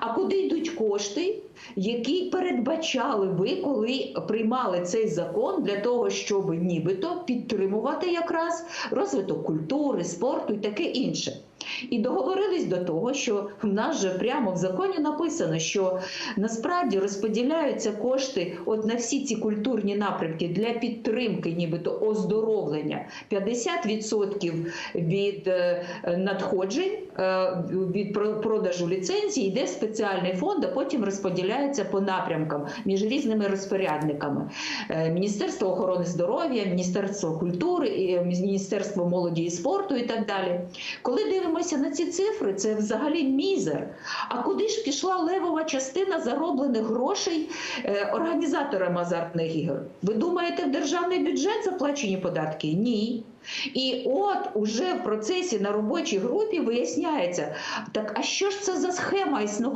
А куди йдуть кошти, які передбачали ви, коли приймали цей закон для того, щоб нібито підтримувати якраз розвиток культури, спорту і таке інше? І договорились до того, що в нас же прямо в законі написано, що насправді розподіляються кошти от на всі ці культурні напрямки для підтримки, нібито оздоровлення 50% від е, надходжень е, від продажу ліцензій йде спеціальний фонд, а потім розподіляється по напрямкам між різними розпорядниками. Е, Міністерство охорони здоров'я, Міністерство культури, Міністерство молоді і спорту і так далі. Коли дивимося на ці цифри, це взагалі мізер. А куди ж пішла левова частина зароблених грошей е, організаторам азартних ігор? Ви думаєте, в державний бюджет заплачені податки? Ні. І от уже в процесі на робочій групі виясняється, так а що ж це за схема існувала?